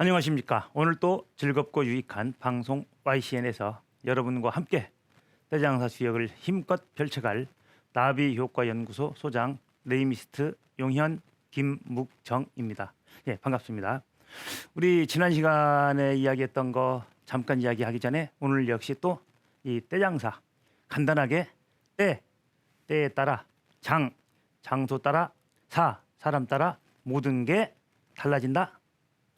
안녕하십니까. 오늘 또 즐겁고 유익한 방송 YCN에서 여러분과 함께 대장사 주역을 힘껏 펼쳐갈 나비 효과 연구소 소장 레이미스트 용현 김묵정입니다. 예, 반갑습니다. 우리 지난 시간에 이야기했던 거 잠깐 이야기하기 전에 오늘 역시 또이 때장사 간단하게 때 때에 따라 장 장소 따라 사 사람 따라 모든 게 달라진다.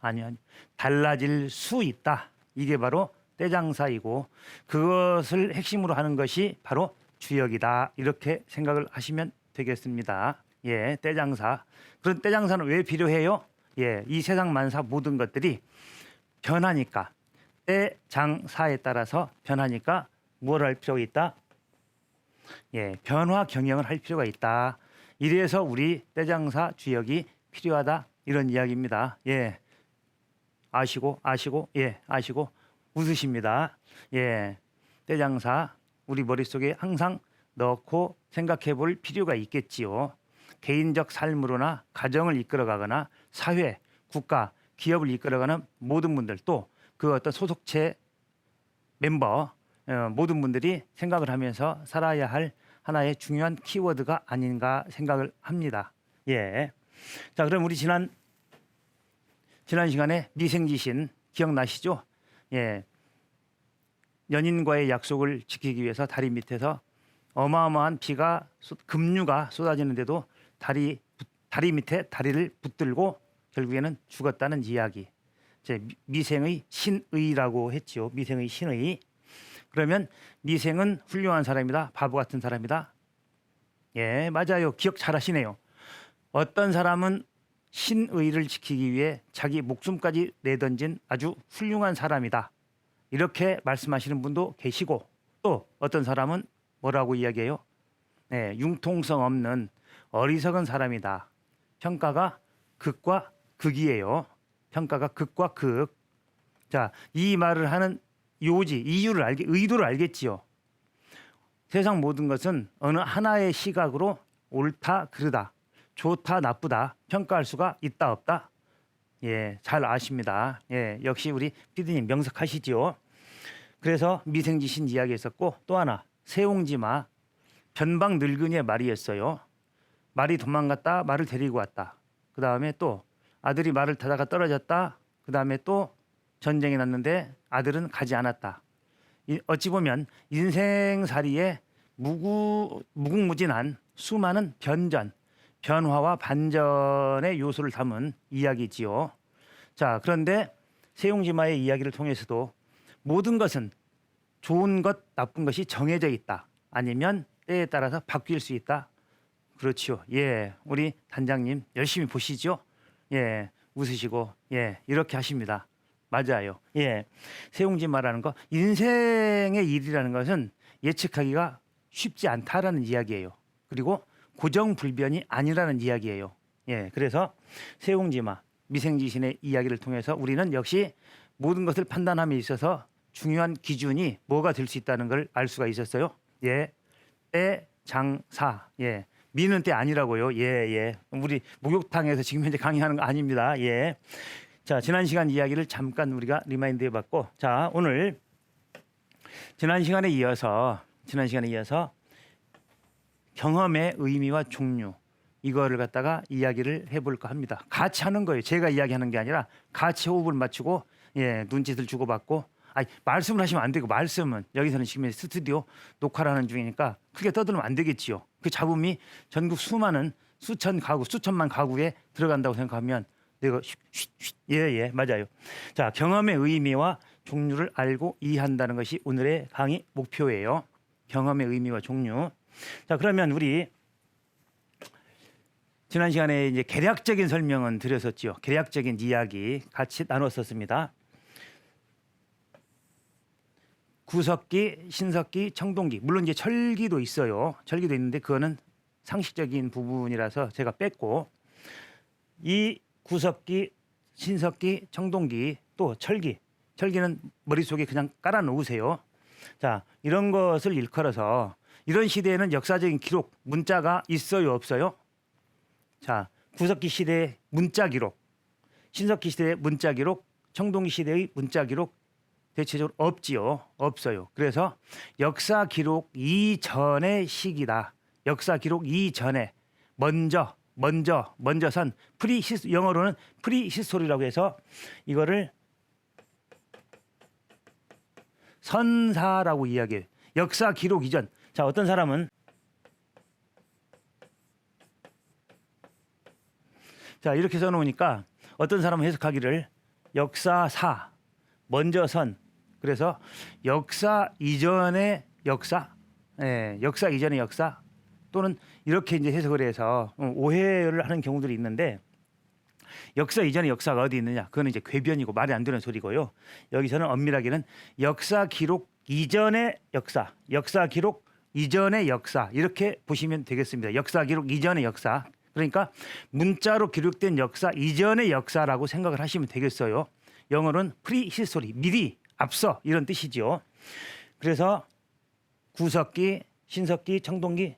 아니 아니 달라질 수 있다. 이게 바로 때장사이고 그것을 핵심으로 하는 것이 바로 주역이다. 이렇게 생각을 하시면 되겠습니다. 예, 때장사. 그런 때장사는 왜 필요해요? 예, 이 세상 만사 모든 것들이 변하니까 때장사에 따라서 변하니까 뭘 할 필요가 있다? 예, 변화 경영을 할 필요가 있다. 이래서 우리 때장사 주역이 필요하다 이런 이야기입니다. 예, 아시고 아시고 예 아시고 웃으십니다. 예, 때장사 우리 머릿속에 항상 넣고 생각해 볼 필요가 있겠지요. 개인적 삶으로나 가정을 이끌어가거나 사회, 국가, 기업을 이끌어가는 모든 분들 또 그 어떤 소속체 멤버 어, 모든 분들이 생각을 하면서 살아야 할 하나의 중요한 키워드가 아닌가 생각을 합니다. 예. 자, 그럼 우리 지난 지난 시간에 미생지신 기억나시죠? 예. 연인과의 약속을 지키기 위해서 다리 밑에서 어마어마한 비가 쏟- 급류가 쏟아지는데도 다리 붙- 다리 밑에 다리를 붙들고 결국에는 죽었다는 이야기. 제 미- 미생의 신의라고 했지요. 미생의 신의. 그러면 미생은 훌륭한 사람이다. 바보 같은 사람이다. 예, 맞아요. 기억 잘하시네요. 어떤 사람은 신의를 지키기 위해 자기 목숨까지 내던진 아주 훌륭한 사람이다. 이렇게 말씀하시는 분도 계시고 또 어떤 사람은 뭐라고 이야기해요? 네, 융통성 없는 어리석은 사람이다. 평가가 극과 극이에요. 평가가 극과 극. 자, 이 말을 하는 요지, 이유를 알게, 의도를 알겠지요. 세상 모든 것은 어느 하나의 시각으로 옳다, 그르다, 좋다, 나쁘다 평가할 수가 있다, 없다. 예, 잘 아십니다. 예, 역시 우리 피디님 명석하시지요. 그래서 미생지신 이야기 했었고 또 하나 세옹지마 변방 늙은이의 말이었어요. 말이 도망갔다, 말을 데리고 왔다. 그 다음에 또 아들이 말을 타다가 떨어졌다. 그 다음에 또 전쟁이 났는데 아들은 가지 않았다. 이- 어찌 보면 인생살이에 무구, 무궁무진한 수많은 변전, 변화와 반전의 요소를 담은 이야기지요. 자, 그런데 세용지마의 이야기를 통해서도 모든 것은 좋은 것, 나쁜 것이 정해져 있다. 아니면 때에 따라서 바뀔 수 있다. 그렇지요. 예, 우리 단장님 열심히 보시죠. 예, 웃으시고 예, 이렇게 하십니다. 맞아요. 예, 세용지마라는 거 인생의 일이라는 것은 예측하기가 쉽지 않다라는 이야기예요. 그리고 고정불변이 아니라는 이야기예요. 예, 그래서 세용지마 미생지신의 이야기를 통해서 우리는 역시 모든 것을 판단함에 있어서 중요한 기준이 뭐가 될 수 있다는 걸 알 수가 있었어요. 예, 때 장 사. 예, 미는 때 아니라고요. 예, 예. 우리 목욕탕에서 지금 현재 강의하는 거 아닙니다. 예. 자, 지난 시간 이야기를 잠깐 우리가 리마인드 해봤고, 자, 오늘 지난 시간에 이어서 지난 시간에 이어서 경험의 의미와 종류 이거를 갖다가 이야기를 해볼까 합니다. 같이 하는 거예요. 제가 이야기하는 게 아니라 같이 호흡을 맞추고 예 눈짓을 주고받고 아니 말씀을 하시면 안 되고 말씀은 여기서는 지금 스튜디오 녹화를 하는 중이니까 크게 떠들면 안 되겠지요. 그 잡음이 전국 수많은 수천 가구 수천만 가구에 들어간다고 생각하면 내가 예예 맞아요. 자 경험의 의미와 종류를 알고 이해한다는 것이 오늘의 강의 목표예요. 경험의 의미와 종류. 자 그러면 우리 지난 시간에 이제 개략적인 설명은 드렸었지요. 개략적인 이야기 같이 나눴었습니다. 구석기, 신석기, 청동기. 물론 이제 철기도 있어요. 철기도 있는데 그거는 상식적인 부분이라서 제가 뺐고 이 구석기, 신석기, 청동기 또 철기. 철기는 머릿속에 그냥 깔아 놓으세요. 자, 이런 것을 일컬어서 이런 시대에는 역사적인 기록, 문자가 있어요, 없어요? 자, 구석기 시대의 문자 기록, 신석기 시대의 문자 기록, 청동기 시대의 문자 기록 대체적으로 없지요. 없어요. 그래서 역사 기록 이전의 시기다. 역사 기록 이전에 먼저 먼저 먼저 선 프리히 영어로는 프리 히스토리라고 해서 이거를 선사라고 이야기해요. 역사 기록 이전. 자, 어떤 사람은 자, 이렇게 써 놓으니까 어떤 사람은 해석하기를 역사 사 먼저 선 그래서 역사 이전의 역사 예, 역사 이전의 역사 또는 이렇게 이제 해석을 해서 어, 오해를 하는 경우들이 있는데 역사 이전의 역사가 어디 있느냐? 그거는 이제 궤변이고 말이 안 되는 소리고요. 여기서는 엄밀하게는 역사 기록 이전의 역사, 역사 기록 이전의 역사 이렇게 보시면 되겠습니다. 역사 기록 이전의 역사. 그러니까 문자로 기록된 역사 이전의 역사라고 생각을 하시면 되겠어요. 영어로는 프리히스토리, 미리, 앞서 이런 뜻이죠. 그래서 구석기, 신석기, 청동기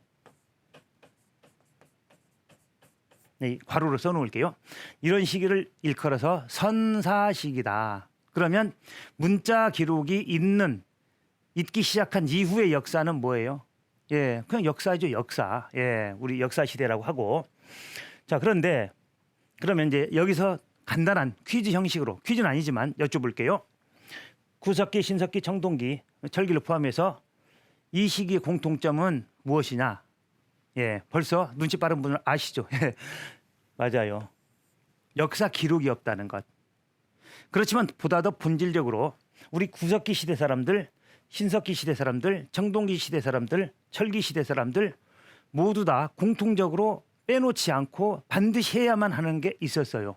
네, 괄호로 써놓을게요. 이런 시기를 일컬어서 선사시기다. 그러면 문자 기록이 있는 있기 시작한 이후의 역사는 뭐예요? 예, 그냥 역사죠, 역사. 예, 우리 역사 시대라고 하고. 자, 그런데 그러면 이제 여기서 간단한 퀴즈 형식으로 퀴즈는 아니지만 여쭤볼게요. 구석기, 신석기, 청동기, 철기를 포함해서 이 시기의 공통점은 무엇이냐? 예, 벌써 눈치 빠른 분은 아시죠? 예, 맞아요. 역사 기록이 없다는 것. 그렇지만 보다 더 본질적으로 우리 구석기 시대 사람들, 신석기 시대 사람들, 청동기 시대 사람들, 철기 시대 사람들 모두 다 공통적으로 빼놓지 않고 반드시 해야만 하는 게 있었어요.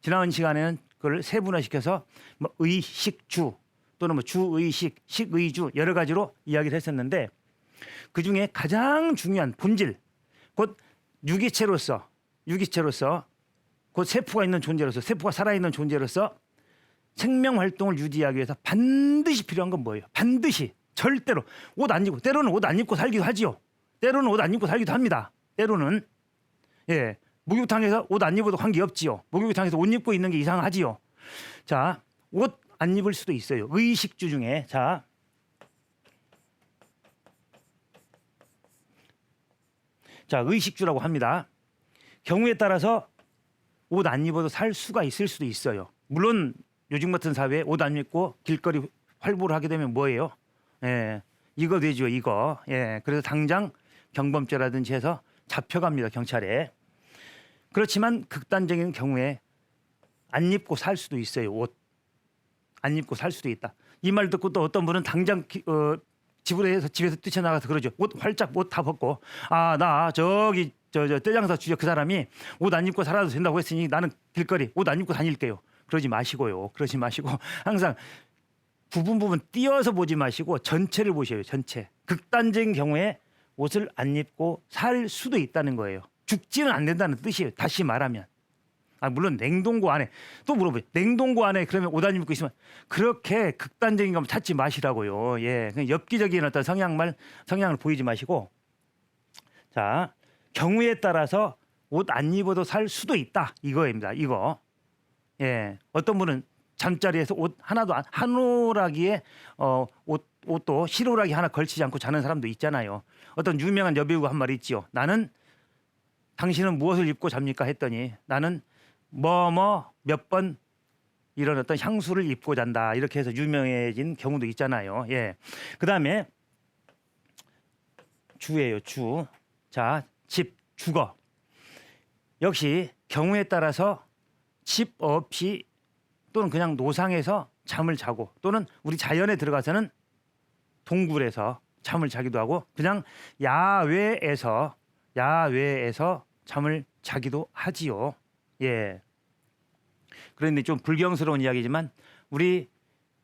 지난 시간에는 그걸 세분화시켜서 뭐 의식주 또는 뭐 주의식, 식의주 여러 가지로 이야기를 했었는데 그 중에 가장 중요한 본질, 곧 유기체로서, 유기체로서, 곧 세포가 있는 존재로서, 세포가 살아있는 존재로서 생명 활동을 유지하기 위해서 반드시 필요한 건 뭐예요? 반드시 절대로 옷 안 입고 때로는 옷 안 입고 살기도 하지요. 때로는 옷 안 입고 살기도 합니다. 때로는 예 목욕탕에서 옷 안 입어도 관계 없지요. 목욕탕에서 옷 입고 있는 게 이상하지요. 자 옷 안 입을 수도 있어요. 의식주 중에 자 자, 의식주라고 합니다. 경우에 따라서 옷 안 입어도 살 수가 있을 수도 있어요. 물론 요즘 같은 사회에 옷 안 입고 길거리 활보를 하게 되면 뭐예요? 예, 이거 되죠, 이거. 예, 그래서 당장 경범죄라든지 해서 잡혀갑니다, 경찰에. 그렇지만 극단적인 경우에 안 입고 살 수도 있어요, 옷. 안 입고 살 수도 있다. 이 말 듣고 또 어떤 분은 당장 기- 어, 집으로 해서 집에서 뛰쳐나가서 그러죠. 옷 활짝 옷 다 벗고 아 나 저기 저저 떼장사 주저 그 사람이 옷 안 입고 살아도 된다고 했으니 나는 길거리 옷 안 입고 다닐게요. 그러지 마시고요. 그러지 마시고 항상 부분 부분 띄어서 보지 마시고 전체를 보셔요. 전체. 극단적인 경우에 옷을 안 입고 살 수도 있다는 거예요. 죽지는 안 된다는 뜻이에요. 다시 말하면. 아 물론 냉동고 안에 또 물어보요. 냉동고 안에 그러면 옷 안 입고 있으면 그렇게 극단적인 거 찾지 마시라고요. 예, 그냥 엽기적인 어떤 성향만 성향을 보이지 마시고 자 경우에 따라서 옷 안 입어도 살 수도 있다 이거입니다. 이거 예 어떤 분은 잠자리에서 옷 하나도 안 한 오라기에 어 옷 옷도 실오라기 하나 걸치지 않고 자는 사람도 있잖아요. 어떤 유명한 여배우가 한 말이 있지요. 나는 당신은 무엇을 입고 잡니까 했더니 나는 뭐뭐 몇 번 이런 어떤 향수를 입고 잔다 이렇게 해서 유명해진 경우도 있잖아요. 예. 그다음에 주예요, 주. 자, 집, 주거. 역시 경우에 따라서 집 없이 또는 그냥 노상에서 잠을 자고 또는 우리 자연에 들어가서는 동굴에서 잠을 자기도 하고 그냥 야외에서 야외에서 잠을 자기도 하지요. 예. 그런데 좀 불경스러운 이야기지만 우리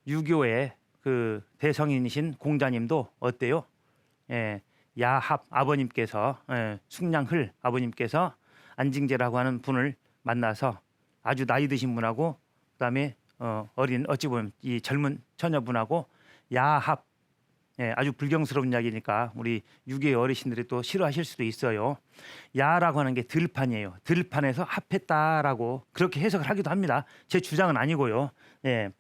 유교의 그 대성인이신 공자님도 어때요? 예. 야합 아버님께서 예, 숙량흘 아버님께서 안징제라고 하는 분을 만나서 아주 나이 드신 분하고 그다음에 어, 어린 어찌 보면 이 젊은 처녀분하고 야합 예, 아주 불경스러운 이야기니까 우리 유괴 어르신들이 또 싫어하실 수도 있어요. 야라고 하는 게 들판이에요. 들판에서 합했다라고 그렇게 해석을 하기도 합니다. 제 주장은 아니고요. 예.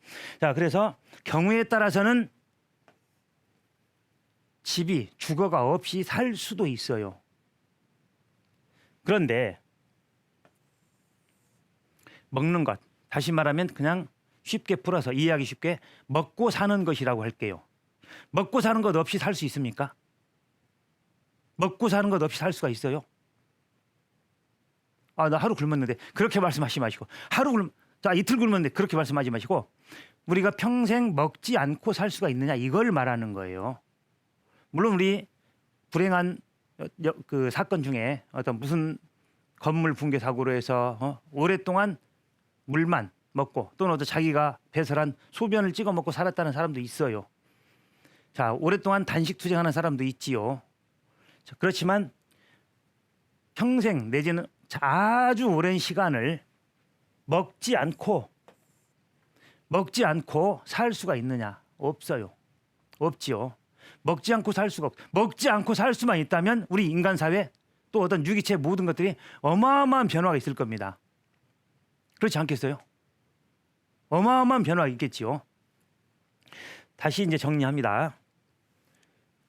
자, 그래서 경우에 따라서는 집이 주거가 없이 살 수도 있어요. 그런데 먹는 것 다시 말하면 그냥 쉽게 풀어서 이해하기 쉽게 먹고 사는 것이라고 할게요. 먹고 사는 것 없이 살 수 있습니까? 먹고 사는 것 없이 살 수가 있어요? 아, 나 하루 굶었는데 그렇게 말씀하지 마시고 하루 굶, 자 이틀 굶었는데 그렇게 말씀하지 마시고 우리가 평생 먹지 않고 살 수가 있느냐 이걸 말하는 거예요. 물론 우리 불행한 그 사건 중에 어떤 무슨 건물 붕괴 사고로 해서 어? 오랫동안 물만 먹고 또는 어떤 자기가 배설한 소변을 찍어 먹고 살았다는 사람도 있어요. 자, 오랫동안 단식 투쟁하는 사람도 있지요. 자, 그렇지만 평생 내지는 아주 오랜 시간을 먹지 않고 먹지 않고 살 수가 있느냐? 없어요. 없지요. 먹지 않고 살 수가 없. 먹지 않고 살 수만 있다면 우리 인간 사회 또 어떤 유기체 모든 것들이 어마어마한 변화가 있을 겁니다. 그렇지 않겠어요? 어마어마한 변화가 있겠지요. 다시 이제 정리합니다.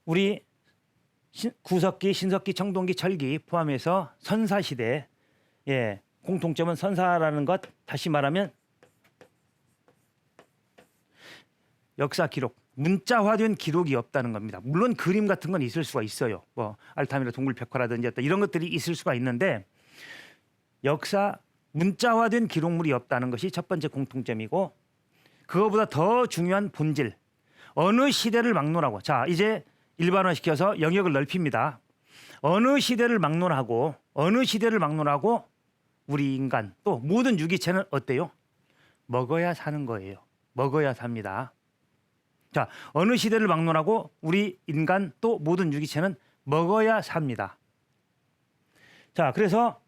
우리 신- 구석기, 신석기, 청동기, 철기 포함해서 선사 시대 예 공통점은 선사라는 것 다시 말하면 역사 기록 문자화된 기록이 없다는 겁니다. 물론 그림 같은 건 있을 수가 있어요. 뭐 알타미라 동굴 벽화라든지 이런 것들이 있을 수가 있는데 역사 문자화된 기록물이 없다는 것이 첫 번째 공통점이고 그거보다 더 중요한 본질 어느 시대를 막론하고 자 이제 일반화시켜서 영역을 넓힙니다. 어느 시대를 막론하고 어느 시대를 막론하고 우리 인간 또 모든 유기체는 어때요? 먹어야 사는 거예요. 먹어야 삽니다. 자 어느 시대를 막론하고 우리 인간 또 모든 유기체는 먹어야 삽니다. 자 그래서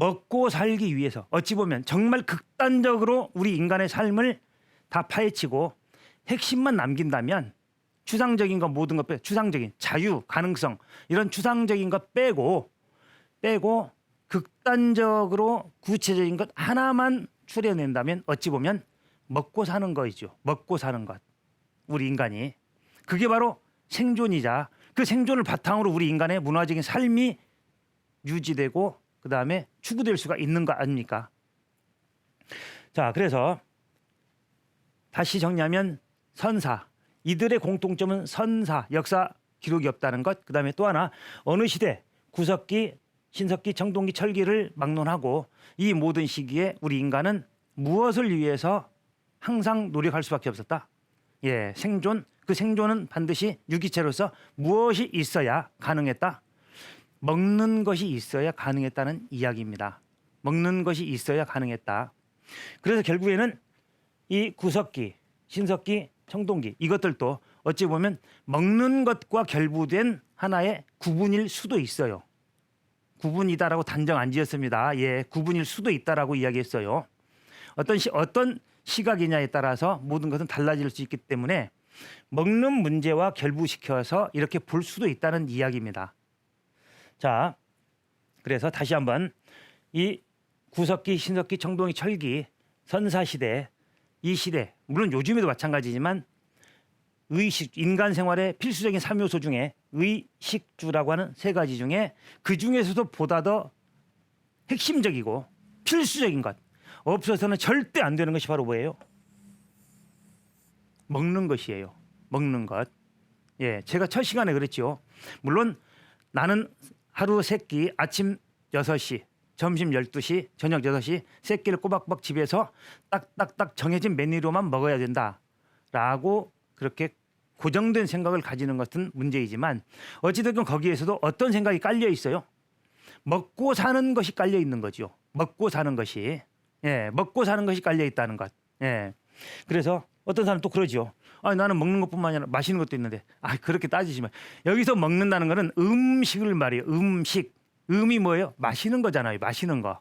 먹고 살기 위해서 어찌 보면 정말 극단적으로 우리 인간의 삶을 다 파헤치고 핵심만 남긴다면 추상적인 것 모든 것 빼, 추상적인 자유, 가능성 이런 추상적인 것 빼고 빼고 극단적으로 구체적인 것 하나만 추려낸다면 어찌 보면 먹고 사는 거이죠. 먹고 사는 것. 우리 인간이 그게 바로 생존이자 그 생존을 바탕으로 우리 인간의 문화적인 삶이 유지되고 그 다음에 추구될 수가 있는 거 아닙니까? 자, 그래서 다시 정리하면 선사 이들의 공통점은 선사 역사 기록이 없다는 것. 그 다음에 또 하나 어느 시대 구석기, 신석기, 청동기, 철기를 막론하고 이 모든 시기에 우리 인간은 무엇을 위해서 항상 노력할 수밖에 없었다. 예, 생존. 그 생존은 반드시 유기체로서 무엇이 있어야 가능했다. 먹는 것이 있어야 가능했다는 이야기입니다. 먹는 것이 있어야 가능했다. 그래서 결국에는 이 구석기, 신석기, 청동기 이것들도 어찌 보면 먹는 것과 결부된 하나의 구분일 수도 있어요. 구분이다라고 단정 안 지었습니다. 예, 구분일 수도 있다라고 이야기했어요. 어떤 시, 어떤 시각이냐에 따라서 모든 것은 달라질 수 있기 때문에 먹는 문제와 결부시켜서 이렇게 볼 수도 있다는 이야기입니다. 자, 그래서 다시 한번 이 구석기, 신석기, 청동기, 철기, 선사 시대 이 시대 물론 요즘에도 마찬가지지만 의식 인간 생활의 필수적인 삼 요소 중에 의식주라고 하는 세 가지 중에 그 중에서도 보다 더 핵심적이고 필수적인 것 없어서는 절대 안 되는 것이 바로 뭐예요? 먹는 것이에요. 먹는 것. 예, 제가 첫 시간에 그랬죠. 물론 나는 하루 세 끼 아침 6시, 점심 12시, 저녁 6시 세 끼를 꼬박꼬박 집에서 딱딱딱 정해진 메뉴로만 먹어야 된다라고 그렇게 고정된 생각을 가지는 것은 문제이지만 어찌됐든 거기에서도 어떤 생각이 깔려 있어요. 먹고 사는 것이 깔려 있는 거죠. 먹고 사는 것이 예, 먹고 사는 것이 깔려 있다는 것. 예. 그래서 어떤 사람 또 그러죠. 아, 나는 먹는 것뿐만 아니라 마시는 것도 있는데, 아, 그렇게 따지지만 여기서 먹는다는 거는 음식을 말이에요. 음식. 음이 뭐예요? 마시는 거잖아요. 마시는 거.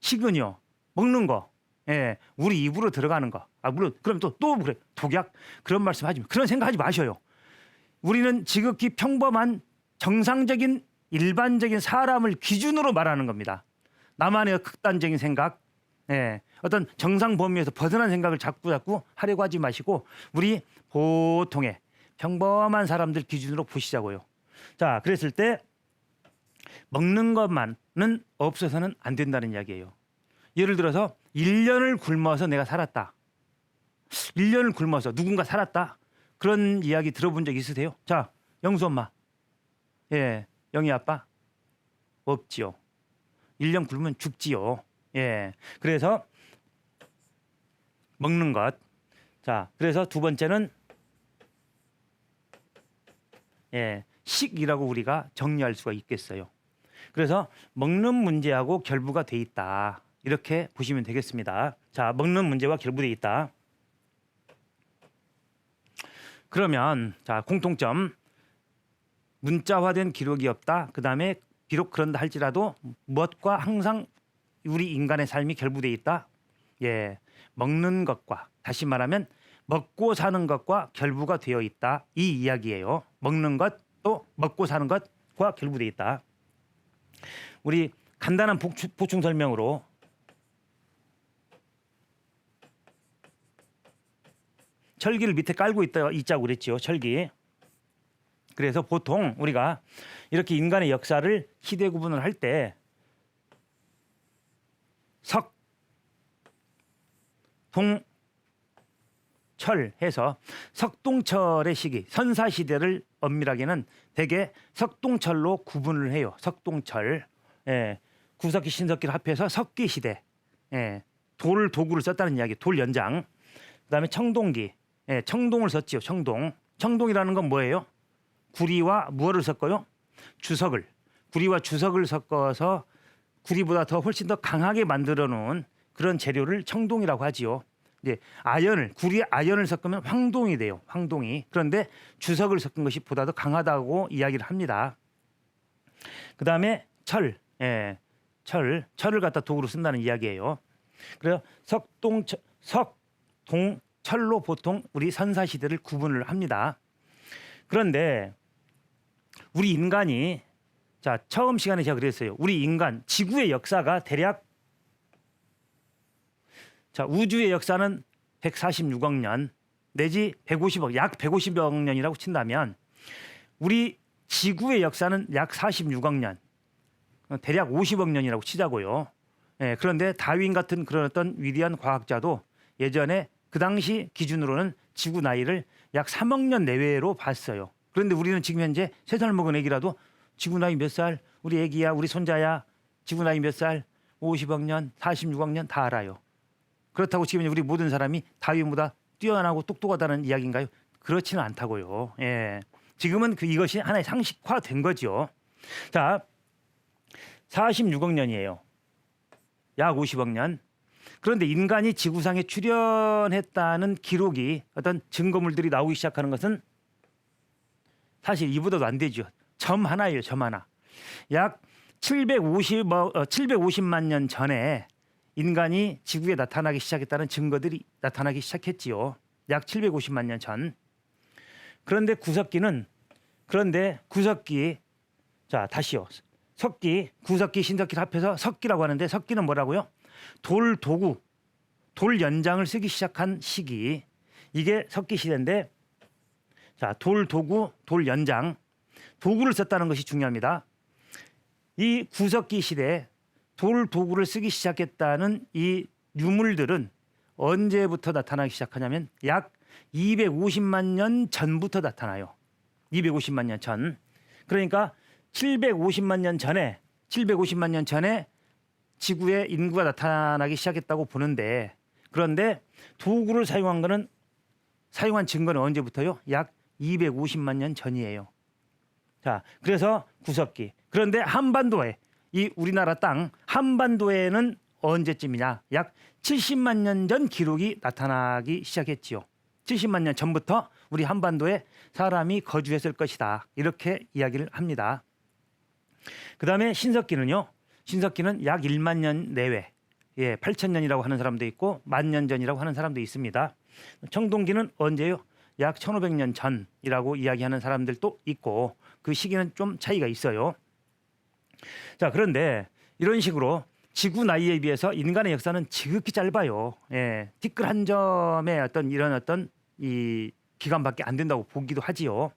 식은요. 먹는 거. 예, 우리 입으로 들어가는 거. 아, 물론 그럼 또또 그래. 독약 그런 말씀 하지 마. 그런 생각하지 마셔요. 우리는 지극히 평범한 정상적인 일반적인 사람을 기준으로 말하는 겁니다. 나만의 극단적인 생각, 예, 어떤 정상 범위에서 벗어난 생각을 자꾸 자꾸 하려고 하지 마시고 우리 보통의 평범한 사람들 기준으로 보시자고요. 자, 그랬을 때 먹는 것만은 없어서는 안 된다는 이야기예요. 예를 들어서 1년을 굶어서 내가 살았다. 1년을 굶어서 누군가 살았다. 그런 이야기 들어본 적 있으세요? 자, 영수 엄마. 예, 영희 아빠. 없지요. 1년 굶으면 죽지요. 예. 그래서 먹는 것. 자, 그래서 두 번째는 예, 식이라고 우리가 정리할 수가 있겠어요. 그래서 먹는 문제하고 결부가 돼 있다. 이렇게 보시면 되겠습니다. 자, 먹는 문제와 결부돼 있다. 그러면 자, 공통점 문자화된 기록이 없다. 그다음에 비록 그런다 할지라도 무엇과 항상 우리 인간의 삶이 결부돼 있다. 예. 먹는 것과 다시 말하면 먹고 사는 것과 결부가 되어 있다. 이 이야기예요. 먹는 것 또 먹고 사는 것과 결부돼 있다. 우리 간단한 보충, 보충 설명으로 철기를 밑에 깔고 있다 있자고 그랬지요. 철기. 그래서 보통 우리가 이렇게 인간의 역사를 시대 구분을 할 때 석, 동, 철 해서 석동철의 시기 선사 시대를 엄밀하게는 대개 석동철로 구분을 해요. 석동철. 예. 구석기 신석기를 합해서 석기 시대. 예. 돌 도구를 썼다는 이야기. 돌 연장. 그다음에 청동기. 예, 청동을 썼지요. 청동. 청동이라는 건 뭐예요? 구리와 무엇을 섞어요? 주석을. 구리와 주석을 섞어서 구리보다 더 훨씬 더 강하게 만들어 놓은 그런 재료를 청동이라고 하지요. 이제 아연을 구리 아연을 섞으면 황동이 돼요. 황동이. 그런데 주석을 섞은 것이 보다 더 강하다고 이야기를 합니다. 그다음에 철. 예. 철. 철을 갖다 도구로 쓴다는 이야기예요. 그래서 석동 석동 철로 보통 우리 선사 시대를 구분을 합니다. 그런데 우리 인간이 자 처음 시간에 제가 그랬어요. 우리 인간 지구의 역사가 대략 자 우주의 역사는 146억 년 내지 150억 약 150억 년이라고 친다면 우리 지구의 역사는 약 46억 년 대략 50억 년이라고 치자고요. 예, 그런데 다윈 같은 그런 어떤 위대한 과학자도 예전에 그 당시 기준으로는 지구 나이를 약 3억 년 내외로 봤어요. 그런데 우리는 지금 현재 세 살 먹은 애기라도 지구 나이 몇 살? 우리 애기야, 우리 손자야. 지구 나이 몇 살? 50억 년, 46억 년 다 알아요. 그렇다고 지금 우리 모든 사람이 다윈보다 뛰어나고 똑똑하다는 이야기인가요? 그렇지는 않다고요. 예. 지금은 그 이것이 하나의 상식화 된 거죠. 자, 46억 년이에요. 약 50억 년. 그런데 인간이 지구상에 출현했다는 기록이 어떤 증거물들이 나오기 시작하는 것은 사실 이보다도 안 되죠. 점 하나예요, 점 하나. 약 750, 어, 750만 년 전에 인간이 지구에 나타나기 시작했다는 증거들이 나타나기 시작했지요. 약 750만 년 전. 그런데 구석기는 그런데 구석기 자 다시요. 석기, 구석기, 신석기를 합해서 석기라고 하는데 석기는 뭐라고요? 돌 도구, 돌 연장을 쓰기 시작한 시기. 이게 석기 시대인데 자, 돌 도구, 돌 연장. 도구를 썼다는 것이 중요합니다. 이 구석기 시대에 돌 도구를 쓰기 시작했다는 이 유물들은 언제부터 나타나기 시작하냐면 약 250만 년 전부터 나타나요. 250만 년 전. 그러니까 750만 년 전에 750만 년 전에 지구에 인구가 나타나기 시작했다고 보는데 그런데 도구를 사용한 거는 사용한 증거는 언제부터요? 약 250만 년 전이에요. 자, 그래서 구석기. 그런데 한반도에 이 우리나라 땅 한반도에는 언제쯤이냐? 약 70만 년 전 기록이 나타나기 시작했지요. 70만 년 전부터 우리 한반도에 사람이 거주했을 것이다. 이렇게 이야기를 합니다. 그다음에 신석기는요. 신석기는 약 1만 년 내외. 예, 8천 년이라고 하는 사람도 있고 만 년 전이라고 하는 사람도 있습니다. 청동기는 언제요? 약 1500년 전이라고 이야기하는 사람들도 있고 그 시기는 좀 차이가 있어요. 자, 그런데 이런 식으로 지구 나이에 비해서 인간의 역사는 지극히 짧아요. 예. 티끌 한 점의 어떤 이런 어떤 이 기간밖에 안 된다고 보기도 하지요.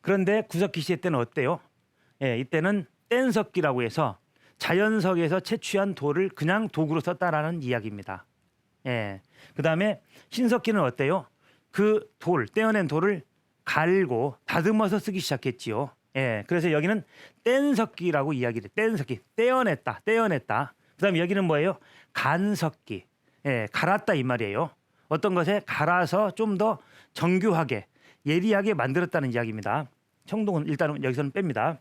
그런데 구석기 시대 때는 어때요? 예, 이때는 뗀석기라고 해서 자연석에서 채취한 돌을 그냥 도구로 썼다라는 이야기입니다. 예. 그다음에 신석기는 어때요? 그 돌, 떼어낸 돌을 갈고 다듬어서 쓰기 시작했지요. 예. 그래서 여기는 뗀석기라고 이야기를 뗀석기, 떼어냈다, 떼어냈다. 그다음 에 여기는 뭐예요? 간석기. 예, 갈았다 이 말이에요. 어떤 것에 갈아서 좀 더 정교하게 예리하게 만들었다는 이야기입니다. 청동은 일단은 여기서는 뺍니다.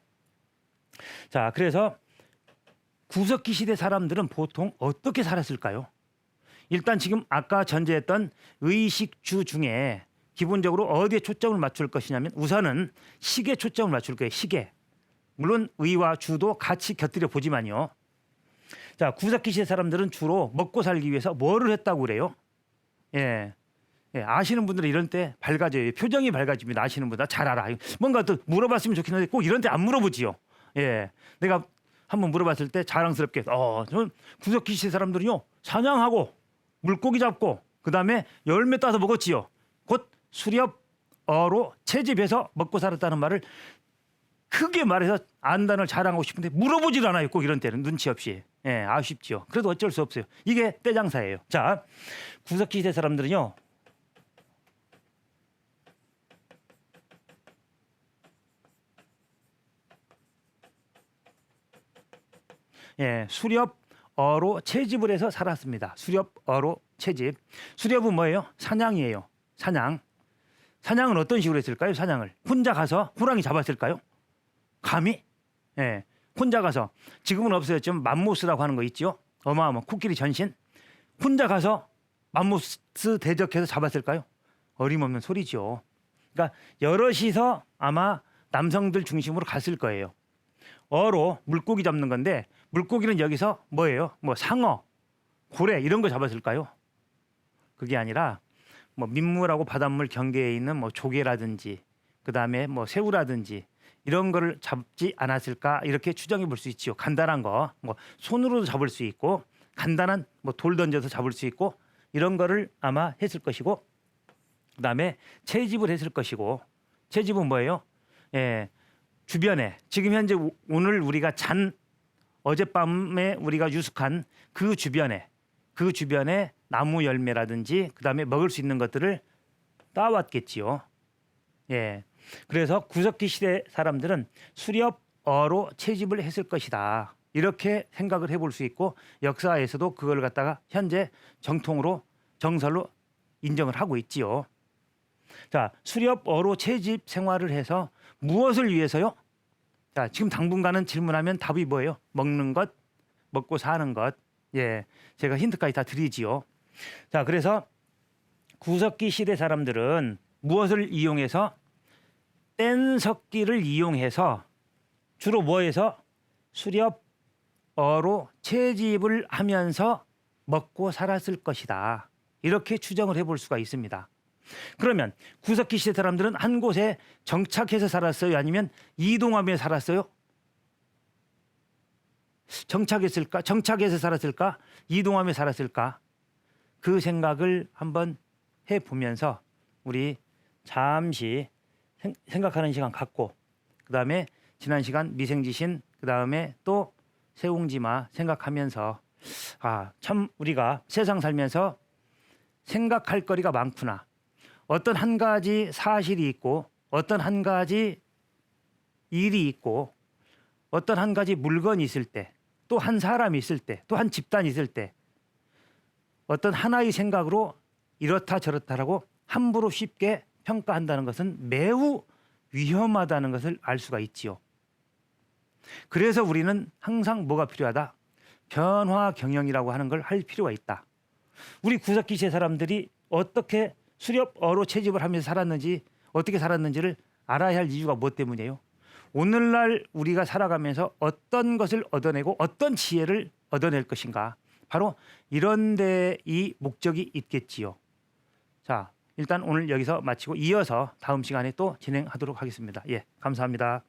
자, 그래서 구석기 시대 사람들은 보통 어떻게 살았을까요? 일단 지금 아까 전제했던 의식주 중에 기본적으로 어디에 초점을 맞출 것이냐면 우선은 시계 초점을 맞출 거예요. 시계. 물론 의와 주도 같이 곁들여 보지만요. 자, 구석기 시대 사람들은 주로 먹고 살기 위해서 뭐를 했다고 그래요? 예. 예, 아시는 분들은 이런 때 밝아져요. 표정이 밝아집니다. 아시는 분들 잘 알아. 뭔가 또 물어봤으면 좋겠는데 꼭 이런 때 안 물어보지요. 예. 내가 한번 물어봤을 때 자랑스럽게 어, 저는 구석기 시대 사람들은요. 사냥하고 물고기 잡고 그다음에 열매 따서 먹었지요. 곧 수렵어로 채집해서 먹고 살았다는 말을 크게 말해서 안단을 자랑하고 싶은데 물어보질 않아요. 꼭 이런 때는 눈치 없이. 예, 아쉽지요. 그래도 어쩔 수 없어요. 이게 떼장사예요. 자, 구석기 시대 사람들은요. 예, 수렵어로 채집을 해서 살았습니다. 수렵어로 채집. 수렵은 뭐예요? 사냥이에요. 사냥. 사냥은 어떤 식으로 했을까요? 사냥을 혼자 가서 호랑이 잡았을까요? 감히? 예, 혼자 가서 지금은 없어졌지만 맘모스라고 하는 거 있죠? 어마어마 코끼리 전신. 혼자 가서 맘모스 대적해서 잡았을까요? 어림없는 소리죠. 그러니까 여럿이서 아마 남성들 중심으로 갔을 거예요. 어로 물고기 잡는 건데 물고기는 여기서 뭐예요? 뭐 상어, 고래 이런 거 잡았을까요? 그게 아니라 뭐 민물하고 바닷물 경계에 있는 뭐 조개라든지 그다음에 뭐 새우라든지 이런 거를 잡지 않았을까 이렇게 추정해 볼 수 있지요. 간단한 거 뭐 손으로도 잡을 수 있고 간단한 뭐 돌 던져서 잡을 수 있고 이런 거를 아마 했을 것이고 그다음에 채집을 했을 것이고 채집은 뭐예요? 예. 주변에 지금 현재 우- 오늘 우리가 잔 어젯밤에 우리가 유숙한 그 주변에 그 주변에 나무 열매라든지 그다음에 먹을 수 있는 것들을 따왔겠지요. 예. 그래서 구석기 시대 사람들은 수렵어로 채집을 했을 것이다. 이렇게 생각을 해볼 수 있고 역사에서도 그걸 갖다가 현재 정통으로 정설로 인정을 하고 있지요. 자, 수렵어로 채집 생활을 해서 무엇을 위해서요? 자, 지금 당분간은 질문하면 답이 뭐예요? 먹는 것, 먹고 사는 것. 예, 제가 힌트까지 다 드리지요. 자, 그래서 구석기 시대 사람들은 무엇을 이용해서 뗀석기를 이용해서 주로 뭐해서 수렵 어로 채집을 하면서 먹고 살았을 것이다. 이렇게 추정을 해볼 수가 있습니다. 그러면 구석기 시대 사람들은 한 곳에 정착해서 살았어요? 아니면 이동하며 살았어요? 정착했을까? 정착해서 살았을까? 이동하며 살았을까? 그 생각을 한번 해 보면서 우리 잠시 생- 생각하는 시간 갖고 그다음에 지난 시간 미생지신 그다음에 또 세옹지마 생각하면서 아 참 우리가 세상 살면서 생각할 거리가 많구나. 어떤 한 가지 사실이 있고 어떤 한 가지 일이 있고 어떤 한 가지 물건이 있을 때 또 한 사람이 있을 때 또 한 집단이 있을 때 어떤 하나의 생각으로 이렇다 저렇다라고 함부로 쉽게 평가한다는 것은 매우 위험하다는 것을 알 수가 있지요. 그래서 우리는 항상 뭐가 필요하다? 변화 경영이라고 하는 걸 할 필요가 있다. 우리 구석기 시대 사람들이 어떻게 수렵어로 채집을 하면서 살았는지 어떻게 살았는지를 알아야 할 이유가 무엇 때문이에요? 오늘날 우리가 살아가면서 어떤 것을 얻어내고 어떤 지혜를 얻어낼 것인가? 바로 이런 데이 목적이 있겠지요. 자, 일단 오늘 여기서 마치고 이어서 다음 시간에 또 진행하도록 하겠습니다. 예, 감사합니다.